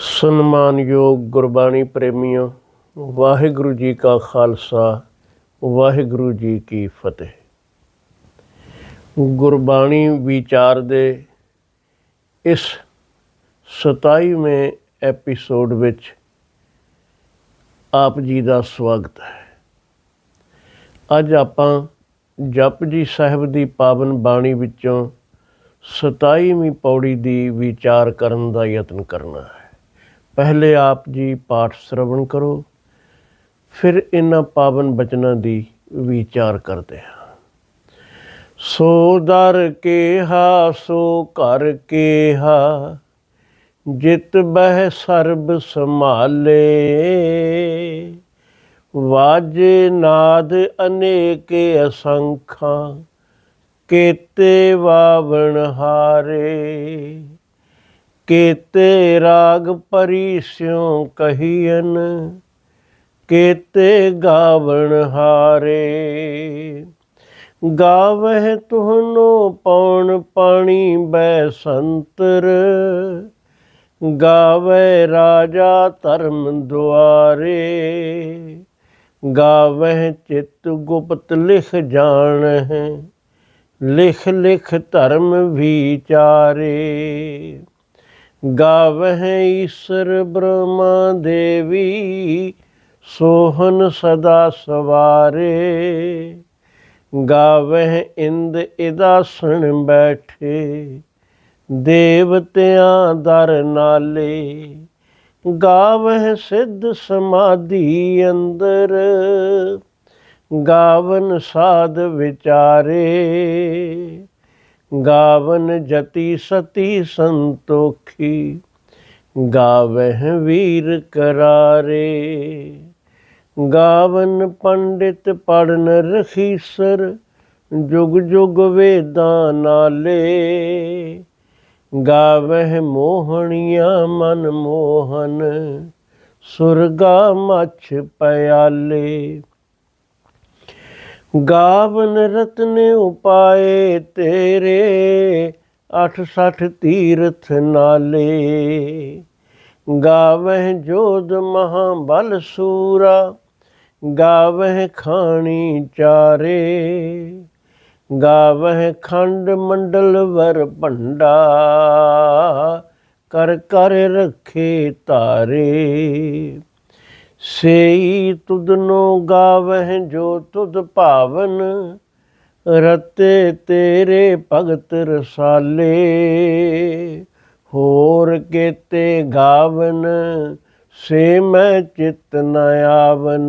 ਸਨਮਾਨਯੋਗ ਗੁਰਬਾਣੀ ਪ੍ਰੇਮੀਓ, ਵਾਹਿਗੁਰੂ ਜੀ ਕਾ ਖਾਲਸਾ, ਵਾਹਿਗੁਰੂ ਜੀ ਕੀ ਫਤਿਹ। ਗੁਰਬਾਣੀ ਵਿਚਾਰ ਦੇ ਇਸ 27ਵੇਂ ਐਪੀਸੋਡ ਵਿੱਚ ਆਪ ਜੀ ਦਾ ਸਵਾਗਤ ਹੈ। ਅੱਜ ਆਪਾਂ ਜਪ ਜੀ ਸਾਹਿਬ ਦੀ ਪਾਵਨ ਬਾਣੀ ਵਿੱਚੋਂ 27ਵੀਂ ਪੌੜੀ ਦੀ ਵਿਚਾਰ ਕਰਨ ਦਾ ਯਤਨ ਕਰਨਾ ਹੈ। ਪਹਿਲੇ ਆਪ ਜੀ ਪਾਠ ਸ਼ਰਵਣ ਕਰੋ, ਫਿਰ ਇਹਨਾਂ ਪਾਵਨ ਬਚਨਾਂ ਦੀ ਵਿਚਾਰ ਕਰਦੇ ਹਾਂ। ਸੋ ਦਰ ਕੇਹਾ, ਸੋ ਘਰ ਕੇਹਾ, ਜਿਤ ਬਹਿ ਸਰਬ ਸੰਭਾਲੇ। ਵਾਜੇ ਨਾਦ ਅਨੇਕ ਅਸੰਖਾਂ, ਕੇਤੇ ਵਾਵਣ ਹਾਰੇ। ਕੇਤੇ ਰਾਗ ਪਰਿਸਿਉ ਕਹੀਨ ਕੇਤੇ ਗਾਵਣ ਹਾਰੇ। ਗਾਵਹਿ ਤੁਹਨੋ ਪੌਣ ਪਾਣੀ ਬੈ ਸੰਤਰ ਗਾਵੇ ਰਾਜਾ ਧਰਮ ਦੁਆਰੇ। ਗਾਵਹਿ ਚਿਤ ਗੁਪਤ ਲਿਖ ਜਾਣ ਹੈ ਲਿਖ ਲਿਖ ਧਰਮ ਵਿਚਾਰੇ। ਗਾਵਹਿ ਈਸ਼ਰ ਬ੍ਰਹਮਾ ਦੇਵੀ, ਸੋਹਨ ਸਦਾ ਸਵਾਰੇ। ਗਾਵਹਿ ਇੰਦ ਇਦਾਸਣ ਬੈਠੇ, ਦੇਵਤਿਆਂ ਦਰ ਨਾਲੇ। ਗਾਵਹਿ ਸਿੱਧ ਸਮਾਧੀ ਅੰਦਰ, ਗਾਵਨ ਸਾਧ ਵਿਚਾਰੇ। ਗਾਵਨ ਜਤੀ ਸਤੀ ਸੰਤੋਖੀ, ਗਾਵਹਿ ਵੀਰ ਕਰਾਰੇ। ਗਾਵਨ ਪੰਡਿਤ ਪੜਨ ਰਖੀਸਰ ਜੁਗ ਜੁਗ ਵੇਦਾਂ ਨਾਲੇ। ਗਾਵਹਿ ਮੋਹਣੀਆਂ ਮਨ ਮੋਹਨ, ਸੁਰਗਾ ਮਛ ਪਿਆਲੇ। ਗਾਵਨ ਰਤਨ ਉਪਾਏ ਤੇਰੇ 68 ਤੀਰਥ ਨਾਲੇ। ਗਾਵਹਿ ਜੋਧ ਮਹਾਬਲ ਸੂਰਾ, ਗਾਵਹਿ ਖਾਣੀ ਚਾਰੇ। ਗਾਵਹਿ ਖੰਡ ਮੰਡਲ ਵਰ ਭੰਡਾ ਕਰ ਕਰ ਰੱਖੇ ਤਾਰੇ। ਸੇਈ ਤੁਧਨੋ ਗਾਵਹਿ ਜੋ ਤੁਧ ਭਾਵਨ, ਰਤੇ ਤੇਰੇ ਭਗਤ ਰਸਾਲੇ। ਹੋਰ ਕੇਤੇ ਗਾਵਨ, ਸੇ ਮੈਂ ਚਿਤ ਨ ਆਵਨ।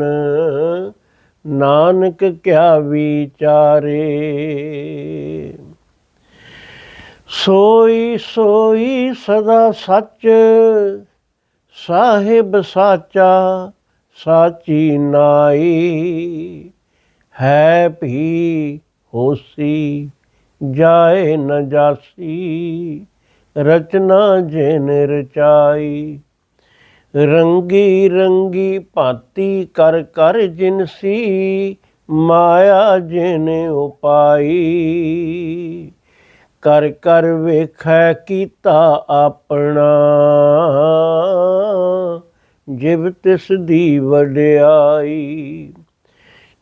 ਨਾਨਕ ਕਿਆ ਵਿਚਾਰੇ। ਸੋਈ ਸੋਈ ਸਦਾ ਸੱਚ, ਸਾਹਿਬ ਸਾਚਾ ਸਾਚੀ ਨਾਈ ਹੈ ਭੀ ਹੋਸੀ, ਜਾਏ ਨ ਜਾਸੀ, ਰਚਨਾ ਜਿਨ ਰਚਾਈ। ਰੰਗੀ ਰੰਗੀ ਭਾਂਤੀ ਕਰ ਕਰ ਜਿਨਸੀ, ਮਾਇਆ ਜਿਨ ਉਪਾਈ। ਕਰ ਕਰ ਵੇਖੈ ਕੀਤਾ ਆਪਣਾ। ਜਿਵ ਤਿਸ ਦੀ ਵਡਿਆਈ,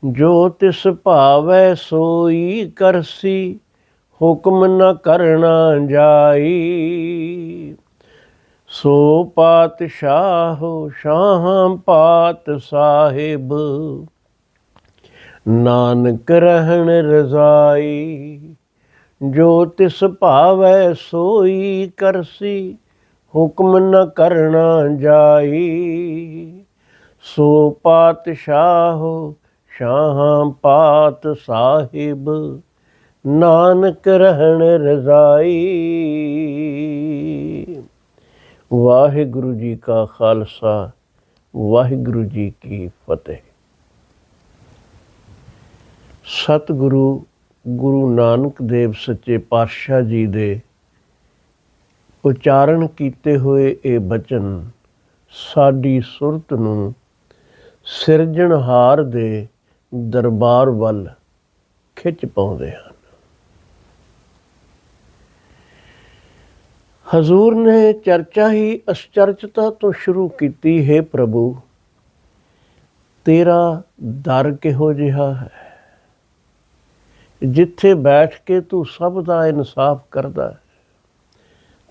ਜੋ ਤਿਸ ਭਾਵੈ ਸੋਈ ਕਰਸੀ, ਹੁਕਮ ਨ ਕਰਨਾ ਜਾਈ। ਸੋ ਪਾਤਸ਼ਾਹ ਸ਼ਾਹਾਂ ਪਾਤ ਸਾਹਿਬ, ਨਾਨਕ ਰਹਿਣ ਰਜ਼ਾਈ, ਜੋ ਤਿਸ ਭਾਵੈ ਸੋਈ ਕਰਸੀ ਹੁਕਮ ਨ ਕਰਨਾ ਜਾਈ। ਸੋ ਪਾਤਸ਼ਾਹ ਸ਼ਾਹਾਂ ਪਾਤ ਸਾਹਿਬ, ਨਾਨਕ ਰਹਿਣ ਰਜ਼ਾਈ। ਵਾਹਿਗੁਰੂ ਜੀ ਕਾ ਖਾਲਸਾ, ਵਾਹਿਗੁਰੂ ਜੀ ਕੀ ਫਤਿਹ। ਸਤਿਗੁਰੂ, ਗੁਰੂ ਨਾਨਕ ਦੇਵ ਸੱਚੇ ਪਾਤਸ਼ਾਹ ਜੀ ਦੇ ਉਚਾਰਨ ਕੀਤੇ ਹੋਏ ਇਹ ਬਚਨ ਸਾਡੀ ਸੁਰਤ ਨੂੰ ਸਿਰਜਣਹਾਰ ਦੇ ਦਰਬਾਰ ਵੱਲ ਖਿੱਚ ਪਾਉਂਦੇ ਹਨ। ਹਜ਼ੂਰ ਨੇ ਚਰਚਾ ਹੀ ਅਸਚਰਚਤਾ ਤੋਂ ਸ਼ੁਰੂ ਕੀਤੀ, ਹੈ ਪ੍ਰਭੂ, ਤੇਰਾ ਦਰ ਕਿਹੋ ਜਿਹਾ ਹੈ? ਜਿੱਥੇ ਬੈਠ ਕੇ ਤੂੰ ਸਭ ਦਾ ਇਨਸਾਫ ਕਰਦਾ ਹੈ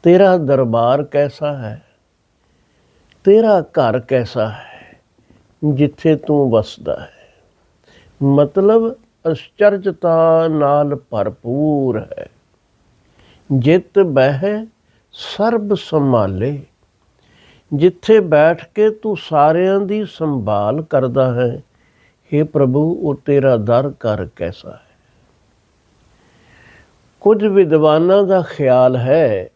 ਤੇਰਾ ਦਰਬਾਰ ਕੈਸਾ ਹੈ? ਤੇਰਾ ਘਰ ਕੈਸਾ ਹੈ? ਜਿੱਥੇ ਤੂੰ ਵਸਦਾ ਹੈ। ਮਤਲਬ ਅਸਚਰਜਤਾ ਨਾਲ ਭਰਪੂਰ ਹੈ। ਜਿਤ ਬਹਿ, ਸਰਬ ਸੰਭਾਲੇ। ਜਿੱਥੇ ਬੈਠ ਕੇ ਤੂੰ ਸਾਰਿਆਂ ਦੀ ਸੰਭਾਲ ਕਰਦਾ ਹੈ हे ਪ੍ਰਭੂ, ਉਹ ਤੇਰਾ ਦਰ ਕਰ ਕੈਸਾ ਹੈ? ਕੁਝ ਵਿਦਵਾਨਾਂ ਦਾ ਖਿਆਲ ਹੈ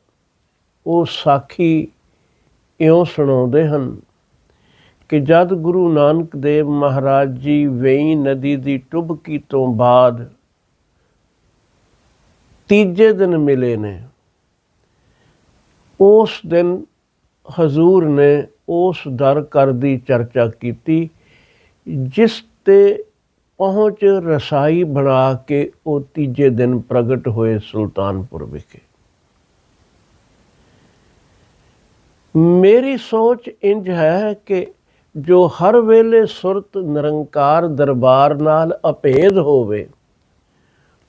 ਉਹ ਸਾਖੀ ਇਉਂ ਸੁਣਾਉਂਦੇ ਹਨ ਕਿ ਜਦ ਗੁਰੂ ਨਾਨਕ ਦੇਵ ਮਹਾਰਾਜ ਜੀ ਵੇਈ ਨਦੀ ਦੀ ਟੁਬਕੀ ਤੋਂ ਬਾਅਦ ਤੀਜੇ ਦਿਨ ਮਿਲੇ ਨੇ, ਉਸ ਦਿਨ ਹਜ਼ੂਰ ਨੇ ਉਸ ਦਰ ਕਰ ਦੀ ਚਰਚਾ ਕੀਤੀ, ਜਿਸ ਤੇ ਪਹੁੰਚ ਰਸਾਈ ਬਣਾ ਕੇ ਉਹ ਤੀਜੇ ਦਿਨ ਪ੍ਰਗਟ ਹੋਏ ਸੁਲਤਾਨਪੁਰ ਵਿਖੇ। ਮੇਰੀ ਸੋਚ ਇੰਜ ਹੈ ਕਿ ਜੋ ਹਰ ਵੇਲੇ ਸੁਰਤ ਨਿਰੰਕਾਰ ਦਰਬਾਰ ਨਾਲ ਅਭੇਦ ਹੋਵੇ,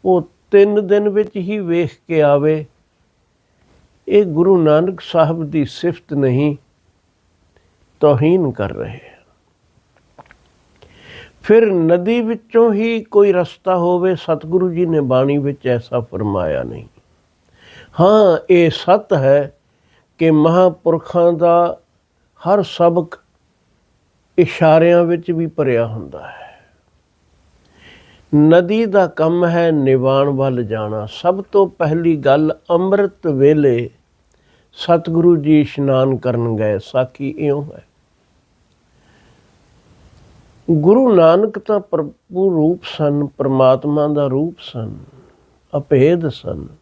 ਉਹ ਤਿੰਨ ਦਿਨ ਵਿੱਚ ਹੀ ਵੇਖ ਕੇ ਆਵੇ। ਇਹ ਗੁਰੂ ਨਾਨਕ ਸਾਹਿਬ ਦੀ ਸਿਫਤ ਨਹੀਂ, ਤੋਹੀਨ ਕਰ ਰਹੇ ਫਿਰ ਨਦੀ ਵਿੱਚੋਂ ਹੀ ਕੋਈ ਰਸਤਾ ਹੋਵੇ, ਸਤਿਗੁਰੂ ਜੀ ਨੇ ਬਾਣੀ ਵਿੱਚ ਐਸਾ ਫਰਮਾਇਆ ਨਹੀਂ। ਹਾਂ, ਇਹ ਸਤ ਹੈ ਕਿ ਮਹਾਪੁਰਖਾਂ ਦਾ ਹਰ ਸਬਕ ਇਸ਼ਾਰਿਆਂ ਵਿੱਚ ਵੀ ਭਰਿਆ ਹੁੰਦਾ ਹੈ। ਨਦੀ ਦਾ ਕੰਮ ਹੈ ਨਿਵਾਣ ਵੱਲ ਜਾਣਾ। ਸਭ ਤੋਂ ਪਹਿਲੀ ਗੱਲ, ਅੰਮ੍ਰਿਤ ਵੇਲੇ ਸਤਿਗੁਰੂ ਜੀ ਇਸ਼ਨਾਨ ਕਰਨ ਗਏ। ਸਾਖੀ ਇਉਂ ਹੈ। ਗੁਰੂ ਨਾਨਕ ਤਾਂ ਪ੍ਰਭੂ ਰੂਪ ਸਨ, ਪ੍ਰਮਾਤਮਾ ਦਾ ਰੂਪ ਸਨ ਅਭੇਦ ਸਨ।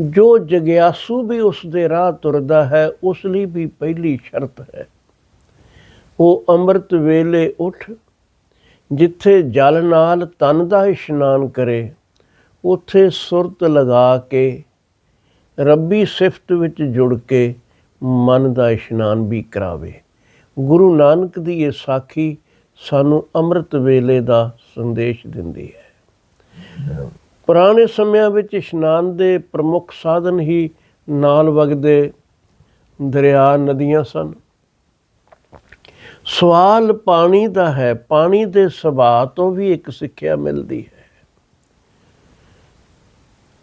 ਜੋ ਜਗਿਆਸੂ ਵੀ ਉਸ ਦੇ ਰਾਹ ਤੁਰਦਾ ਹੈ, ਉਸ ਲਈ ਵੀ ਪਹਿਲੀ ਸ਼ਰਤ ਹੈ। ਉਹ ਅੰਮ੍ਰਿਤ ਵੇਲੇ ਉੱਠ, ਜਿੱਥੇ ਜਲ ਨਾਲ ਤਨ ਦਾ ਇਸ਼ਨਾਨ ਕਰੇ, ਉੱਥੇ ਸੁਰਤ ਲਗਾ ਕੇ, ਰੱਬੀ ਸਿਫਤ ਵਿੱਚ ਜੁੜ ਕੇ ਮਨ ਦਾ ਇਸ਼ਨਾਨ ਵੀ ਕਰਾਵੇ। ਗੁਰੂ ਨਾਨਕ ਦੀ ਇਹ ਸਾਖੀ ਸਾਨੂੰ ਅੰਮ੍ਰਿਤ ਵੇਲੇ ਦਾ ਸੰਦੇਸ਼ ਦਿੰਦੀ ਹੈ। ਪੁਰਾਣੇ ਸਮਿਆਂ ਵਿੱਚ ਇਸ਼ਨਾਨ ਦੇ ਪ੍ਰਮੁੱਖ ਸਾਧਨ ਹੀ ਨਾਲ ਵਗਦੇ ਦਰਿਆ ਨਦੀਆਂ ਸਨ। ਸਵਾਲ ਪਾਣੀ ਦਾ ਹੈ, ਪਾਣੀ ਦੇ ਸੁਭਾਅ ਤੋਂ ਵੀ ਇੱਕ ਸਿੱਖਿਆ ਮਿਲਦੀ ਹੈ।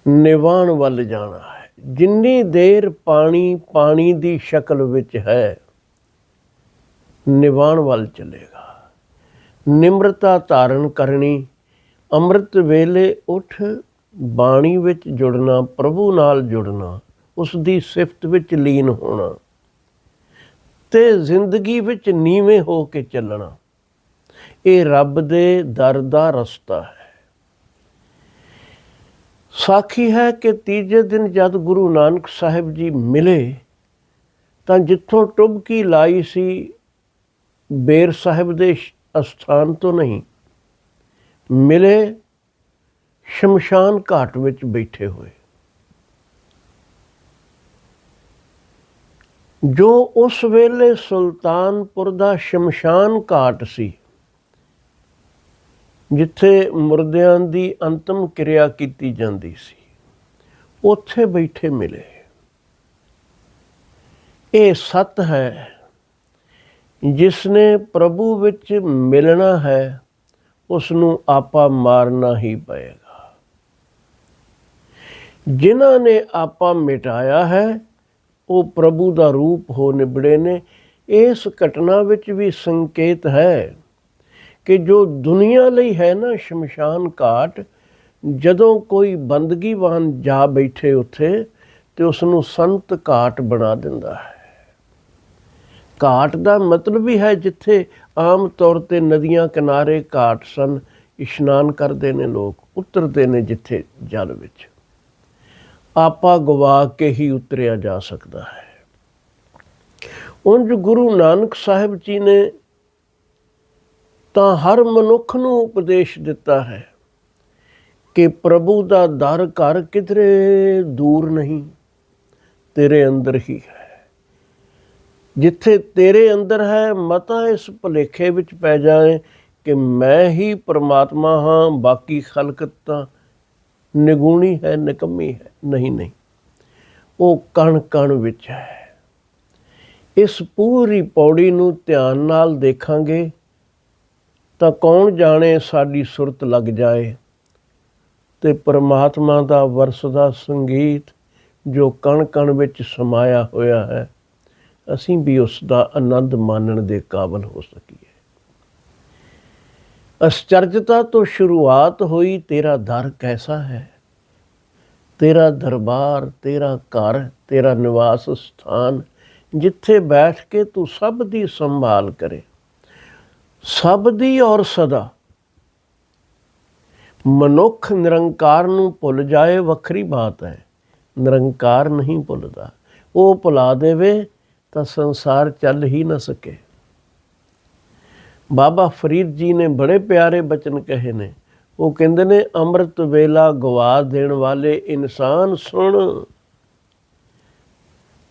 ਨਿਵਾਣ ਵੱਲ ਜਾਣਾ ਹੈ। ਜਿੰਨੀ ਦੇਰ ਪਾਣੀ ਪਾਣੀ ਦੀ ਸ਼ਕਲ ਵਿੱਚ ਹੈ, ਨਿਵਾਣ ਵੱਲ ਚਲੇਗਾ। ਨਿਮਰਤਾ ਧਾਰਨ ਕਰਨੀ ਅੰਮ੍ਰਿਤ ਵੇਲੇ ਉੱਠ ਬਾਣੀ ਵਿੱਚ ਜੁੜਨਾ, ਪ੍ਰਭੂ ਨਾਲ ਜੁੜਨਾ ਉਸ ਦੀ ਸਿਫਤ ਵਿੱਚ ਲੀਨ ਹੋਣਾ ਤੇ ਜ਼ਿੰਦਗੀ ਵਿੱਚ ਨੀਵੇਂ ਹੋ ਕੇ ਚੱਲਣਾ। ਇਹ ਰੱਬ ਦੇ ਦਰ ਦਾ ਰਸਤਾ ਹੈ। ਸਾਖੀ ਹੈ ਕਿ ਤੀਜੇ ਦਿਨ ਜਦ ਗੁਰੂ ਨਾਨਕ ਸਾਹਿਬ ਜੀ ਮਿਲੇ, ਤਾਂ ਜਿੱਥੋਂ ਟੁਬਕੀ ਲਾਈ ਸੀ, ਬੇਰ ਸਾਹਿਬ ਦੇ ਅਸਥਾਨ ਤੋਂ ਨਹੀਂ ਮਿਲੇ ਸ਼ਮਸ਼ਾਨ ਘਾਟ ਵਿੱਚ ਬੈਠੇ ਹੋਏ। ਜੋ ਉਸ ਵੇਲੇ ਸੁਲਤਾਨਪੁਰ ਦਾ ਸ਼ਮਸ਼ਾਨ ਘਾਟ ਸੀ, ਜਿੱਥੇ ਮੁਰਦਿਆਂ ਦੀ ਅੰਤਮ ਕਿਰਿਆ ਕੀਤੀ ਜਾਂਦੀ ਸੀ, ਉੱਥੇ ਬੈਠੇ ਮਿਲੇ। ਇਹ ਸਤ ਹੈ, ਜਿਸ ਨੇ ਪ੍ਰਭੂ ਵਿੱਚ ਮਿਲਣਾ ਹੈ ਉਸ ਨੂੰ ਆਪਾ ਮਾਰਨਾ ਹੀ ਪਏਗਾ। ਜਿਨ੍ਹਾਂ ਨੇ ਆਪਾ ਮਿਟਾਇਆ ਹੈ, ਉਹ ਪ੍ਰਭੂ ਦਾ ਰੂਪ ਹੋ ਨਿਬੜੇ ਨੇ। ਇਸ ਘਟਨਾ ਵਿੱਚ ਵੀ ਸੰਕੇਤ ਹੈ ਕਿ ਜੋ ਦੁਨੀਆ ਲਈ ਹੈ ਨਾ ਸ਼ਮਸ਼ਾਨ ਘਾਟ, ਜਦੋਂ ਕੋਈ ਬੰਦਗੀਵਾਨ ਜਾ ਬੈਠੇ ਉੱਥੇ, ਤੇ ਉਸ ਨੂੰ ਸੰਤ ਘਾਟ ਬਣਾ ਦਿੰਦਾ ਹੈ। ਘਾਟ ਦਾ ਮਤਲਬ ਵੀ ਹੈ ਜਿੱਥੇ ਆਮ ਤੌਰ ਤੇ ਨਦੀਆਂ ਕਿਨਾਰੇ ਘਾਟ ਸਨ, ਇਸ਼ਨਾਨ ਕਰਦੇ ਨੇ ਲੋਕ, ਉਤਰਦੇ ਨੇ ਜਿੱਥੇ ਜਲ ਵਿੱਚ। ਆਪਾ ਗਵਾ ਕੇ ਹੀ ਉਤਰਿਆ ਜਾ ਸਕਦਾ ਹੈ। ਉਂਝ ਗੁਰੂ ਨਾਨਕ ਸਾਹਿਬ ਜੀ ਨੇ ਤਾਂ ਹਰ ਮਨੁੱਖ ਨੂੰ ਉਪਦੇਸ਼ ਦਿੱਤਾ ਹੈ ਕਿ ਪ੍ਰਭੂ ਦਾ ਦਰ ਘਰ ਕਿਧਰੇ ਦੂਰ ਨਹੀਂ, ਤੇਰੇ ਅੰਦਰ ਹੀ ਹੈ। ਜਿੱਥੇ ਤੇਰੇ ਅੰਦਰ ਹੈ, ਮਤਾ ਇਸ ਭੁਲੇਖੇ ਵਿੱਚ ਪੈ ਜਾਏ ਕਿ ਮੈਂ ਹੀ ਪ੍ਰਮਾਤਮਾ ਹਾਂ, ਬਾਕੀ ਖਲਕਤ ਤਾਂ ਨਿਗੂਣੀ ਹੈ, ਨਿਕੰਮੀ ਹੈ। ਨਹੀਂ ਨਹੀਂ। ਉਹ ਕਣ ਕਣ ਵਿੱਚ ਹੈ। ਇਸ ਪੂਰੀ ਪੌੜੀ ਨੂੰ ਧਿਆਨ ਨਾਲ ਦੇਖਾਂਗੇ ਤਾਂ ਕੌਣ ਜਾਣੇ ਸਾਡੀ ਸੁਰਤ ਲੱਗ ਜਾਏ ਤੇ ਪਰਮਾਤਮਾ ਦਾ ਵਰਸਦਾ ਸੰਗੀਤ ਜੋ ਕਣ ਕਣ ਵਿੱਚ ਸਮਾਇਆ ਹੋਇਆ ਹੈ ਅਸੀਂ ਵੀ ਉਸ ਦਾ ਆਨੰਦ ਮਾਣਨ ਦੇ ਕਾਬਲ ਹੋ ਸਕੀਏ। ਅਸਚਰਜਤਾ ਤੋਂ ਸ਼ੁਰੂਆਤ ਹੋਈ, ਤੇਰਾ ਦਰ ਕੈਸਾ ਹੈ? ਤੇਰਾ ਦਰਬਾਰ, ਤੇਰਾ ਘਰ, ਤੇਰਾ ਨਿਵਾਸ ਸਥਾਨ, ਜਿੱਥੇ ਬੈਠ ਕੇ ਤੂੰ ਸਭ ਦੀ ਸੰਭਾਲ ਕਰੇ। ਸਭ ਦੀ ਔਰ ਸਦਾ। ਮਨੁੱਖ ਨਿਰੰਕਾਰ ਨੂੰ ਭੁੱਲ ਜਾਏ, ਵੱਖਰੀ ਬਾਤ ਹੈ। ਨਿਰੰਕਾਰ ਨਹੀਂ ਭੁੱਲਦਾ। ਉਹ ਭੁਲਾ ਦੇਵੇ ਤਾਂ ਸੰਸਾਰ ਚੱਲ ਹੀ ਨਾ ਸਕੇ। ਬਾਬਾ ਫਰੀਦ ਜੀ ਨੇ ਬੜੇ ਪਿਆਰੇ ਬਚਨ ਕਹੇ ਨੇ। ਉਹ ਕਹਿੰਦੇ ਨੇ, ਅੰਮ੍ਰਿਤ ਵੇਲਾ ਗਵਾ ਦੇਣ ਵਾਲੇ ਇਨਸਾਨ ਸੁਣ।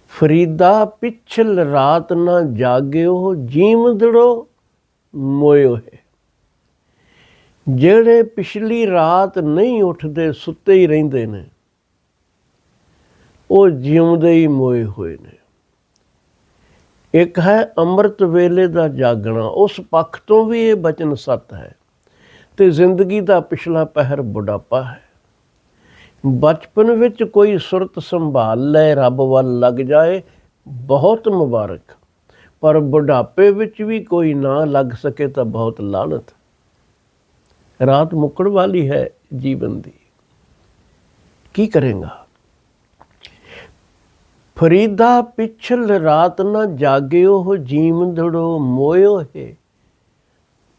ਫਰੀਦਾ ਪਿਛਲ ਰਾਤ ਨਾ ਜਾਗਿਓ ਜੀਵਦੜੋ ਮੋਇਓ ਹੈ। ਜਿਹੜੇ ਪਿਛਲੀ ਰਾਤ ਨਹੀਂ ਉੱਠਦੇ, ਸੁੱਤੇ ਹੀ ਰਹਿੰਦੇ ਨੇ। ਉਹ ਜਿਉਂਦੇ ਹੀ ਮੋਏ ਹੋਏ ਨੇ। ਇੱਕ ਹੈ ਅੰਮ੍ਰਿਤ ਵੇਲੇ ਦਾ ਜਾਗਣਾ, ਉਸ ਪੱਖ ਤੋਂ ਵੀ ਇਹ ਬਚਨ ਸੱਤ ਹੈ। ਤੇ ਜ਼ਿੰਦਗੀ ਦਾ ਪਿਛਲਾ ਪਹਿਰ ਬੁਢਾਪਾ ਹੈ। ਬਚਪਨ ਵਿੱਚ ਕੋਈ ਸੁਰਤ ਸੰਭਾਲ ਲੈ, ਰੱਬ ਵੱਲ ਲੱਗ ਜਾਏ, ਬਹੁਤ ਮੁਬਾਰਕ। ਪਰ ਬੁਢਾਪੇ ਵਿੱਚ ਵੀ ਕੋਈ ਨਾ ਲੱਗ ਸਕੇ ਤਾਂ ਬਹੁਤ ਲਾਨਤ ਰਾਤ ਮੁੱਕਣ ਵਾਲੀ ਹੈ ਜੀਵਨ ਦੀ। ਕੀ ਕਰੇਗਾ? ਫਰੀਦਾ ਪਿਛਲ ਰਾਤ ਨਾ ਜਾਗਿਓ ਜੀਵਦੜੋ ਮੋਇਓ ਹੈ।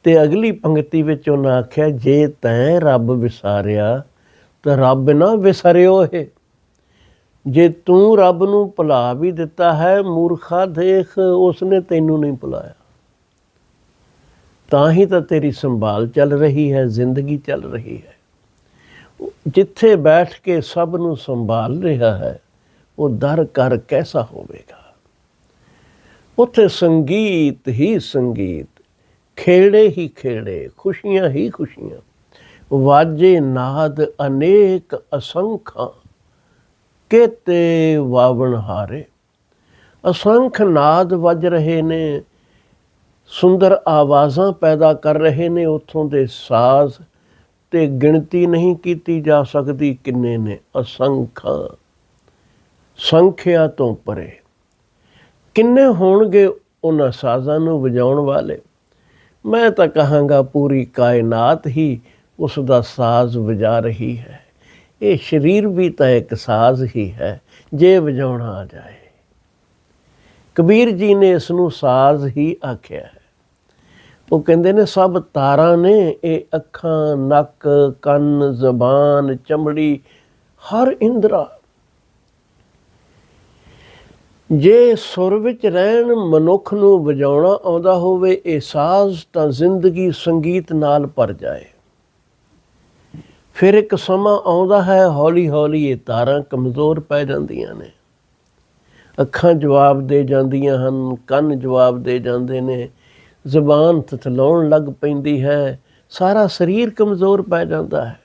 ਤੇ ਅਗਲੀ ਪੰਕਤੀ ਵਿੱਚ ਉਹਨਾਂ ਆਖਿਆ, ਜੇ ਤੈਂ ਰੱਬ ਵਿਸਾਰਿਆ, ਤਾਂ ਰੱਬ ਨਾ ਵਿਸਰਿਓ ਹੈ। ਜੇ ਤੂੰ ਰੱਬ ਨੂੰ ਭੁਲਾ ਵੀ ਦਿੱਤਾ ਹੈ, ਮੂਰਖਾ ਦੇਖ, ਉਸਨੇ ਤੈਨੂੰ ਨਹੀਂ ਭੁਲਾਇਆ। ਤਾਂ ਹੀ ਤਾਂ ਤੇਰੀ ਸੰਭਾਲ ਚੱਲ ਰਹੀ ਹੈ, ਜ਼ਿੰਦਗੀ ਚੱਲ ਰਹੀ ਹੈ। ਜਿੱਥੇ ਬੈਠ ਕੇ ਸਭ ਨੂੰ ਸੰਭਾਲ ਰਿਹਾ ਹੈ ਉਹ ਦਰ ਕਰ ਕੈਸਾ ਹੋਵੇਗਾ? ਉੱਥੇ ਸੰਗੀਤ ਹੀ ਸੰਗੀਤ, ਖੇੜੇ ਹੀ ਖੇੜੇ, ਖੁਸ਼ੀਆਂ ਹੀ ਖੁਸ਼ੀਆਂ, ਵਾਜੇ ਨਾਦ ਅਨੇਕ ਅਸੰਖਾਂ, ਕੇਤੇ ਵਾਵਣ ਹਾਰੇ। ਅਸੰਖ ਨਾਦ ਵੱਜ ਰਹੇ ਨੇ, ਸੁੰਦਰ ਆਵਾਜ਼ਾਂ ਪੈਦਾ ਕਰ ਰਹੇ ਨੇ, ਉੱਥੋਂ ਦੇ ਸਾਜ਼ ਤੇ ਗਿਣਤੀ ਨਹੀਂ ਕੀਤੀ ਜਾ ਸਕਦੀ ਕਿੰਨੇ ਨੇ ਅਸੰਖਾਂ। ਸੰਖਿਆ ਤੋਂ ਪਰੇ। ਕਿੰਨੇ ਹੋਣਗੇ ਉਹਨਾਂ ਸਾਜ਼ਾਂ ਨੂੰ ਵਜਾਉਣ ਵਾਲੇ? ਮੈਂ ਤਾਂ ਕਹਾਂਗਾ ਪੂਰੀ ਕਾਇਨਾਤ ਹੀ ਉਸ ਦਾ ਸਾਜ਼ ਵਜਾ ਰਹੀ ਹੈ। ਇਹ ਸਰੀਰ ਵੀ ਤਾਂ ਇੱਕ ਸਾਜ਼ ਹੀ ਹੈ, ਜੇ ਵਜਾਉਣਾ ਆ ਜਾਏ। ਕਬੀਰ ਜੀ ਨੇ ਇਸ ਨੂੰ ਸਾਜ਼ ਹੀ ਆਖਿਆ ਹੈ। ਉਹ ਕਹਿੰਦੇ ਨੇ, ਸਭ ਤਾਰਾਂ ਨੇ, ਇਹ ਅੱਖਾਂ, ਨੱਕ, ਕੰਨ, ਜ਼ਬਾਨ, ਚਮੜੀ, ਹਰ ਇੰਦਰਾ ਜੇ ਸੁਰ ਵਿੱਚ ਰਹਿਣ ਮਨੁੱਖ ਨੂੰ ਵਜਾਉਣਾ ਆਉਂਦਾ ਹੋਵੇ, ਇਹ ਸਾਜ਼ ਤਾਂ ਜ਼ਿੰਦਗੀ ਸੰਗੀਤ ਨਾਲ ਭਰ ਜਾਏ। ਫਿਰ ਇੱਕ ਸਮਾਂ ਆਉਂਦਾ ਹੈ ਹੌਲੀ ਹੌਲੀ ਇਹ ਤਾਰਾਂ ਕਮਜ਼ੋਰ ਪੈ ਜਾਂਦੀਆਂ ਨੇ। ਅੱਖਾਂ ਜਵਾਬ ਦੇ ਜਾਂਦੀਆਂ ਹਨ, ਕੰਨ ਜਵਾਬ ਦੇ ਜਾਂਦੇ ਨੇ। ਜ਼ੁਬਾਨ ਥਥਲਾਉਣ ਲੱਗ ਪੈਂਦੀ ਹੈ, ਸਾਰਾ ਸਰੀਰ ਕਮਜ਼ੋਰ ਪੈ ਜਾਂਦਾ ਹੈ।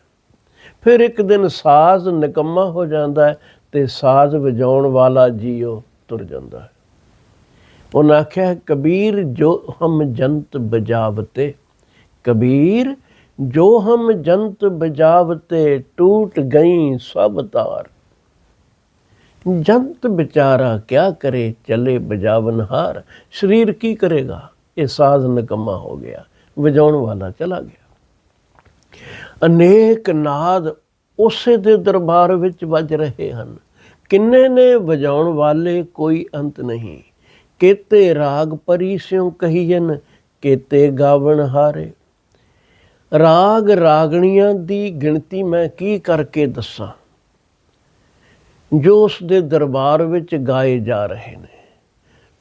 ਫਿਰ ਇੱਕ ਦਿਨ ਸਾਜ਼ ਨਿਕੰਮਾ ਹੋ ਜਾਂਦਾ ਹੈ ਤੇ ਸਾਜ਼ ਵਜਾਉਣ ਵਾਲਾ ਜੀਓ ਤੁਰ ਜਾਂਦਾ ਹੈ। ਉਹਨਾਂ ਆਖਿਆ, ਕਬੀਰ ਜੋ ਹਮ ਜੰਤ ਬਜਾਵਤੇ, ਕਬੀਰ ਜੋ ਹਮ ਜੰਤ ਬਜਾਵਤੇ ਟੂਟ ਗਈ ਸਭ ਤਾਰ। ਜੰਤ ਵਿਚਾਰਾ ਕਿਆ ਕਰੇ, ਚਲੇ ਬਜਾਵਨ ਹਾਰ। ਸਰੀਰ ਕੀ ਕਰੇਗਾ? ਇਹ ਸਾਜ਼ ਨਿਕੰਮਾ ਹੋ ਗਿਆ, ਵਜਾਉਣ ਵਾਲਾ ਚਲਾ ਗਿਆ। ਅਨੇਕ ਨਾਦ ਉਸੇ ਦੇ ਦਰਬਾਰ ਵਿੱਚ ਵੱਜ ਰਹੇ ਹਨ। ਕਿੰਨੇ ਨੇ ਵਜਾਉਣ ਵਾਲੇ ਕੋਈ ਅੰਤ ਨਹੀਂ। ਕੇਤੇ ਰਾਗ ਪਰੀ ਸਿਉ ਕਹੀਨ ਕੇਤੇ ਗਾਵਣ ਹਾਰੇ। ਰਾਗ ਰਾਗਣੀਆਂ ਦੀ ਗਿਣਤੀ ਮੈਂ ਕੀ ਕਰਕੇ ਦੱਸਾਂ? ਜੋ ਉਸ ਦੇ ਦਰਬਾਰ ਵਿੱਚ ਗਾਏ ਜਾ ਰਹੇ ਨੇ,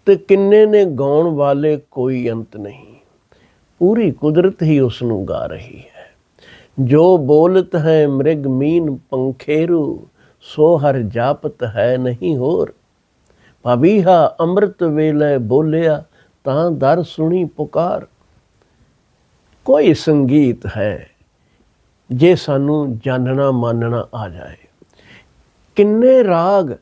ਤੇ ਕਿੰਨੇ ਨੇ ਗਾਉਣ ਵਾਲੇ ਕੋਈ ਅੰਤ ਨਹੀਂ। ਪੂਰੀ ਕੁਦਰਤ ਹੀ ਉਸ ਨੂੰ ਗਾ ਰਹੀ ਹੈ। ਜੋ ਬੋਲਤ ਹੈ ਮ੍ਰਿਗ ਮੀਨ ਪੰਖੇਰੂ ਸੋ ਹਰ ਜਾਪਤ ਹੈ ਨਹੀਂ ਹੋਰ। ਭਵੀਹਾ ਅੰਮ੍ਰਿਤ ਵੇਲੇ ਬੋਲਿਆ, ਤਾਂ ਦਰ ਸੁਣੀ ਪੁਕਾਰ। ਕੋਈ ਸੰਗੀਤ ਹੈ ਜੇ ਸਾਨੂੰ ਜਾਣਨਾ ਮੰਨਣਾ ਆ ਜਾਏ। ਕਿੰਨੇ ਰਾਗ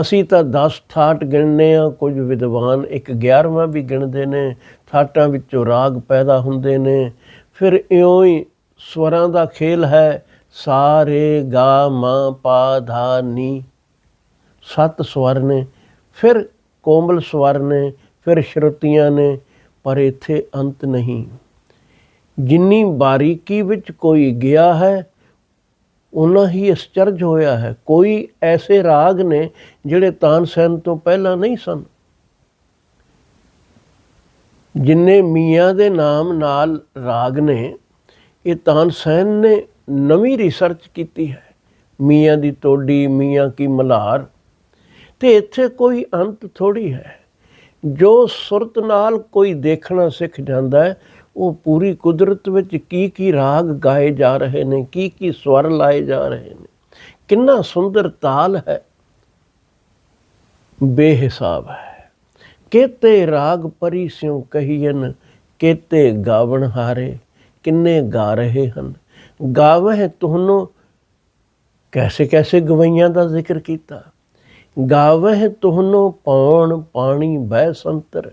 ਅਸੀਂ ਤਾਂ 10 ਠਾਟ ਗਿਣਨੇ ਆ, ਕੁਝ ਵਿਦਵਾਨ ਇੱਕ 11ਵਾਂ ਵੀ ਗਿਣਦੇ ਨੇ ਠਾਟਾਂ ਵਿੱਚੋਂ ਰਾਗ ਪੈਦਾ ਹੁੰਦੇ ਨੇ, ਫਿਰ ਇਉਂ ਹੀ ਸਵਰਾਂ ਦਾ ਖੇਲ ਹੈ ਸਾਰੇ ਗਾ, ਮਾ, ਪਾ, ਧਾ, ਨੀ। ਸੱਤ ਸਵਰ ਨੇ, ਫਿਰ ਕੋਮਲ ਸਵਰ ਨੇ, ਫਿਰ ਸ਼ਰੁਤੀਆਂ ਨੇ, ਪਰ ਇੱਥੇ ਅੰਤ ਨਹੀਂ। ਜਿੰਨੀ ਬਾਰੀਕੀ ਵਿੱਚ ਕੋਈ ਗਿਆ ਹੈ ਉਹਨਾਂ ਹੀ ਅਸਚਰਜ ਹੋਇਆ ਹੈ। ਕੋਈ ਐਸੇ ਰਾਗ ਨੇ ਜਿਹੜੇ ਤਾਨਸੈਨ ਤੋਂ ਪਹਿਲਾਂ ਨਹੀਂ ਸਨ। ਜਿੰਨੇ ਮੀਆਂ ਦੇ ਨਾਮ ਨਾਲ ਰਾਗ ਨੇ, ਇਹ ਤਾਨਸੈਨ ਨੇ ਨਵੀਂ ਰਿਸਰਚ ਕੀਤੀ ਹੈ। ਮੀਆਂ ਦੀ ਟੋਡੀ, ਮੀਆਂ ਕੀ ਮਲਹਾਰ ਤੇ ਇੱਥੇ ਕੋਈ ਅੰਤ ਥੋੜੀ ਹੈ। ਜੋ ਸੁਰਤ ਨਾਲ ਕੋਈ ਦੇਖਣਾ ਸਿੱਖ ਜਾਂਦਾ ਹੈ, ਉਹ ਪੂਰੀ ਕੁਦਰਤ ਵਿੱਚ ਕੀ ਕੀ ਰਾਗ ਗਾਏ ਜਾ ਰਹੇ ਨੇ ਕੀ ਕੀ ਸਵਰ ਲਾਏ ਜਾ ਰਹੇ ਨੇ। ਕਿੰਨਾ ਸੁੰਦਰ ਤਾਲ ਹੈ। ਬੇਹਿਸਾਬ ਹੈ। ਕੇਤੇ ਰਾਗ ਪਰੀ ਸਿਉ ਕਹੀਨ ਕੇਤੇ ਗਾਵਣ ਹਾਰੇ, ਕਿੰਨੇ ਗਾ ਰਹੇ ਹਨ। ਗਾਵਹਿ ਤੁਹਾਨੂੰ ਕੈਸੇ ਕੈਸੇ ਗਵਈਆਂ ਦਾ ਜ਼ਿਕਰ ਕੀਤਾ। ਗਾਵਹਿ ਤੁਹਾਨੂੰ ਪੌਣ ਪਾਣੀ ਬਹਿ ਸੰਤਰ।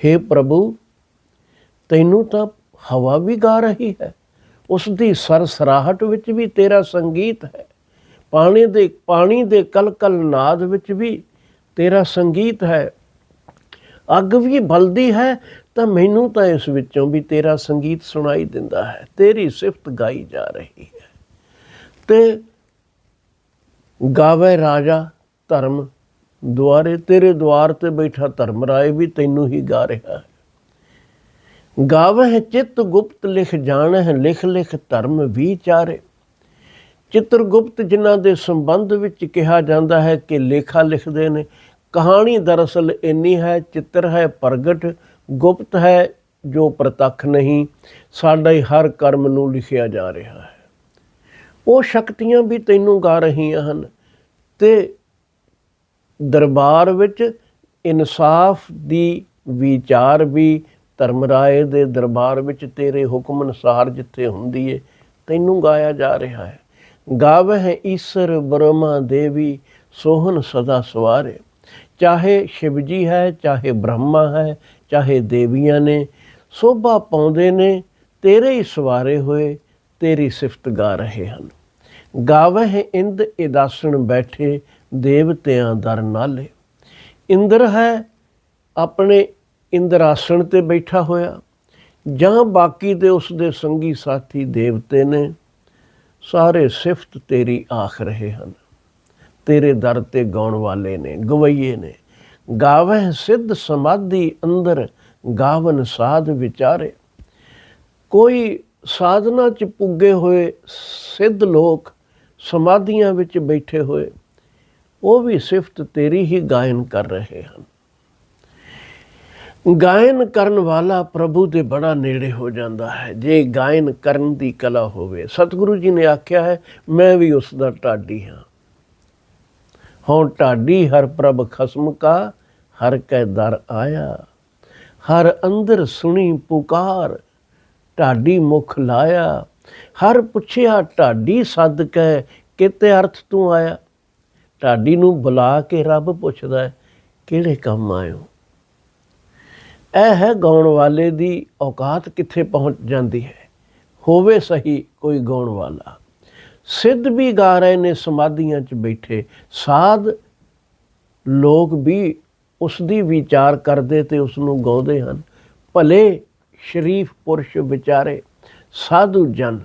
हे ਪ੍ਰਭੂ, ਤੈਨੂੰ ਤਾਂ ਹਵਾ ਵੀ ਗਾ ਰਹੀ ਹੈ ਉਸ ਦੀ ਸਰਸਰਾਹਟ ਵਿੱਚ ਵੀ ਤੇਰਾ ਸੰਗੀਤ ਹੈ। ਪਾਣੀ ਦੇ ਪਾਣੀ ਦੇ ਕਲਕਲ ਨਾਦ ਵਿੱਚ ਵੀ ਤੇਰਾ ਸੰਗੀਤ ਹੈ। ਅੱਗ ਵੀ ਬਲਦੀ ਹੈ ਤਾਂ ਮੈਨੂੰ ਤਾਂ ਇਸ ਵਿੱਚੋਂ ਵੀ ਤੇਰਾ ਸੰਗੀਤ ਸੁਣਾਈ ਦਿੰਦਾ ਹੈ, ਤੇਰੀ ਸਿਫਤ ਗਾਈ ਜਾ ਰਹੀ ਹੈ। ਤੇ ਗਾਵੇ ਰਾਜਾ ਧਰਮ ਦੁਆਰੇ, ਤੇਰੇ ਦੁਆਰ ਤੇ ਬੈਠਾ ਧਰਮ ਰਾਏ ਵੀ ਤੈਨੂੰ ਹੀ ਗਾ ਰਿਹਾ ਹੈ। ਗਾਵਹਿ ਚਿਤ ਗੁਪਤ ਲਿਖ ਜਾਣਹਿ, ਲਿਖ ਲਿਖ ਧਰਮ ਵਿਚਾਰੇ। ਚਿੱਤਰ ਗੁਪਤ ਜਿਨ੍ਹਾਂ ਦੇ ਸੰਬੰਧ ਵਿੱਚ ਕਿਹਾ ਜਾਂਦਾ ਹੈ ਕਿ ਲੇਖਾ ਲਿਖਦੇ ਨੇ, ਕਹਾਣੀ ਦਰਅਸਲ ਇੰਨੀ ਹੈ, ਚਿੱਤਰ ਹੈ ਪ੍ਰਗਟ ਗੁਪਤ ਹੈ ਜੋ ਪ੍ਰਤੱਖ ਨਹੀਂ, ਸਾਡੇ ਹਰ ਕਰਮ ਨੂੰ ਲਿਖਿਆ ਜਾ ਰਿਹਾ ਹੈ। ਉਹ ਸ਼ਕਤੀਆਂ ਵੀ ਤੈਨੂੰ ਗਾ ਰਹੀਆਂ ਹਨ ਤੇ ਦਰਬਾਰ ਵਿੱਚ ਇਨਸਾਫ ਦੀ ਵਿਚਾਰ ਵੀ ਧਰਮ ਰਾਏ ਦੇ ਦਰਬਾਰ ਵਿੱਚ ਤੇਰੇ ਹੁਕਮ ਅਨੁਸਾਰ ਜਿੱਥੇ ਹੁੰਦੀ ਏ, ਤੈਨੂੰ ਗਾਇਆ ਜਾ ਰਿਹਾ ਹੈ। ਗਾਵਹਿ ਈਸ਼ਰ ਬ੍ਰਹਮਾ ਦੇਵੀ, ਸੋਹਣ ਸਦਾ ਸਵਾਰੇ। ਚਾਹੇ ਸ਼ਿਵ ਜੀ ਹੈ, ਚਾਹੇ ਬ੍ਰਹਮਾ ਹੈ ਚਾਹੇ ਦੇਵੀਆਂ ਨੇ, ਸੋਭਾ ਪਾਉਂਦੇ ਨੇ, ਤੇਰੇ ਹੀ ਸਵਾਰੇ ਹੋਏ, ਤੇਰੀ ਸਿਫਤ ਗਾ ਰਹੇ ਹਨ। ਗਾਵਹਿ ਇੰਦ ਇਦਾਸਣ ਬੈਠੇ ਦੇਵਤਿਆਂ ਦਰ ਨਾਲੇ। ਇੰਦਰ ਹੈ ਆਪਣੇ ਇੰਦਰਾਸਣ ਤੇ ਬੈਠਾ ਹੋਇਆ। ਜਾਂ ਬਾਕੀ ਦੇ ਉਸ ਦੇ ਸੰਗੀ ਸਾਥੀ ਦੇਵਤੇ ਨੇ, ਸਾਰੇ ਸਿਫਤ ਤੇਰੀ ਆਖ ਰਹੇ ਹਨ। ਤੇਰੇ ਦਰ ਤੇ ਗਾਉਣ ਵਾਲੇ ਨੇ, ਗਵਈਏ ਨੇ। ਗਾਵਹਿ ਸਿੱਧ ਸਮਾਧੀ ਅੰਦਰ ਗਾਵਨ ਸਾਧ ਵਿਚਾਰੇ। ਕੋਈ ਸਾਧਨਾ ਚ ਪੁੱਗੇ ਹੋਏ ਸਿੱਧ ਲੋਕ ਸਮਾਧੀਆਂ ਵਿੱਚ ਬੈਠੇ ਹੋਏ, ਉਹ ਵੀ ਸਿਫਤ ਤੇਰੀ ਹੀ ਗਾਇਨ ਕਰ ਰਹੇ ਹਨ। ਗਾਇਨ ਕਰਨ ਵਾਲਾ ਪ੍ਰਭੂ ਦੇ ਬੜਾ ਨੇੜੇ ਹੋ ਜਾਂਦਾ ਹੈ। ਜੇ ਗਾਇਨ ਕਰਨ ਦੀ ਕਲਾ ਹੋਵੇ, ਸਤਿਗੁਰੂ ਜੀ ਨੇ ਆਖਿਆ ਹੈ, ਮੈਂ ਵੀ ਉਸ ਦਾ ਢਾਡੀ ਹਾਂ। ਹਉ ਢਾਡੀ ਹਰ ਪ੍ਰਭ ਖਸਮ ਕਾ ਹਰ ਕੈ ਦਰ ਆਇਆ, ਹਰ ਅੰਦਰ ਸੁਣੀ ਪੁਕਾਰ, ਢਾਡੀ ਮੁਖ ਲਾਇਆ, ਹਰ ਪੁੱਛਿਆ ਢਾਡੀ ਸੱਦ ਕਿਤੇ ਅਰਥ ਤੂੰ ਆਇਆ? ਢਾਡੀ ਨੂੰ ਬੁਲਾ ਕੇ ਰੱਬ ਪੁੱਛਦਾ ਹੈ, ਕਿਹੜੇ ਕੰਮ ਆਇਓ ਇਹ ਹੈ ਗਾਉਣ ਵਾਲੇ ਦੀ ਔਕਾਤ ਕਿੱਥੇ ਪਹੁੰਚ ਜਾਂਦੀ ਹੈ? ਹੋਵੇ ਸਹੀ ਕੋਈ ਗਾਉਣ ਵਾਲਾ। ਸਿੱਧ ਵੀ ਗਾ ਰਹੇ ਨੇ ਸਮਾਧੀਆਂ 'ਚ ਬੈਠੇ, ਸਾਧ ਲੋਕ ਵੀ ਉਸ ਦੀ ਵਿਚਾਰ ਕਰਦੇ ਤੇ ਉਸ ਨੂੰ ਗਾਉਂਦੇ ਹਨ। ਭਲੇ ਸ਼ਰੀਫ ਪੁਰਸ਼ ਵਿਚਾਰੇ, ਸਾਧੂ ਜਨ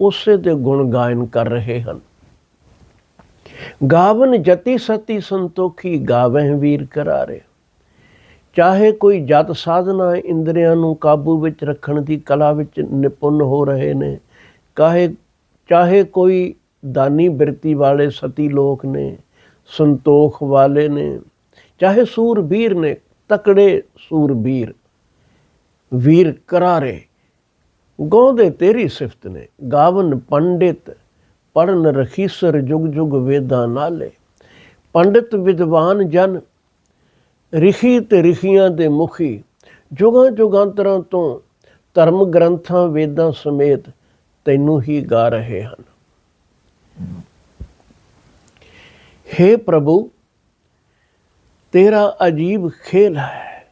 ਉਸੇ ਦੇ ਗੁਣ ਗਾਇਨ ਕਰ ਰਹੇ ਹਨ। ਗਾਵਨ ਜਤੀ ਸਤੀ ਸੰਤੋਖੀ ਗਾਵਹਿ ਵੀਰ ਕਰਾਰੇ। ਚਾਹੇ ਕੋਈ ਜਤ ਸਾਧਨਾ ਇੰਦਰੀਆਂ ਨੂੰ ਕਾਬੂ ਵਿੱਚ ਰੱਖਣ ਦੀ ਕਲਾ ਵਿੱਚ ਨਿਪੁੰਨ ਹੋ ਰਹੇ ਨੇ, ਕਾਹੇ, ਚਾਹੇ ਕੋਈ ਦਾਨੀ ਬਿਰਤੀ ਵਾਲੇ ਸਤੀ ਲੋਕ ਨੇ, ਸੰਤੋਖ ਵਾਲੇ ਨੇ ਚਾਹੇ ਸੂਰਬੀਰ ਨੇ, ਤਕੜੇ ਸੂਰਬੀਰ। ਵੀਰ ਕਰਾਰੇ, ਗਾਉਂਦੇ ਤੇਰੀ ਸਿਫਤ ਨੇ। ਗਾਵਨ ਪੰਡਿਤ ਪੜਨ ਰਖੀਸਰ ਜੁਗ ਜੁਗ ਵੇਦਾਂ ਨਾਲੇ। ਪੰਡਿਤ ਵਿਦਵਾਨ ਜਨ, ਰਿਖੀ ਤੇ ਰਿਖੀਆਂ ਦੇ ਮੁਖੀ। ਜੁਗਾਂ ਜੁਗਾਂਤਰਾਂ ਤੋਂ ਧਰਮ ਗ੍ਰੰਥਾਂ ਵੇਦਾਂ ਸਮੇਤ ਤੈਨੂੰ ਹੀ ਗਾ ਰਹੇ ਹਨ। हे ਪ੍ਰਭੂ ਤੇਰਾ ਅਜੀਬ ਖੇਲ ਹੈ।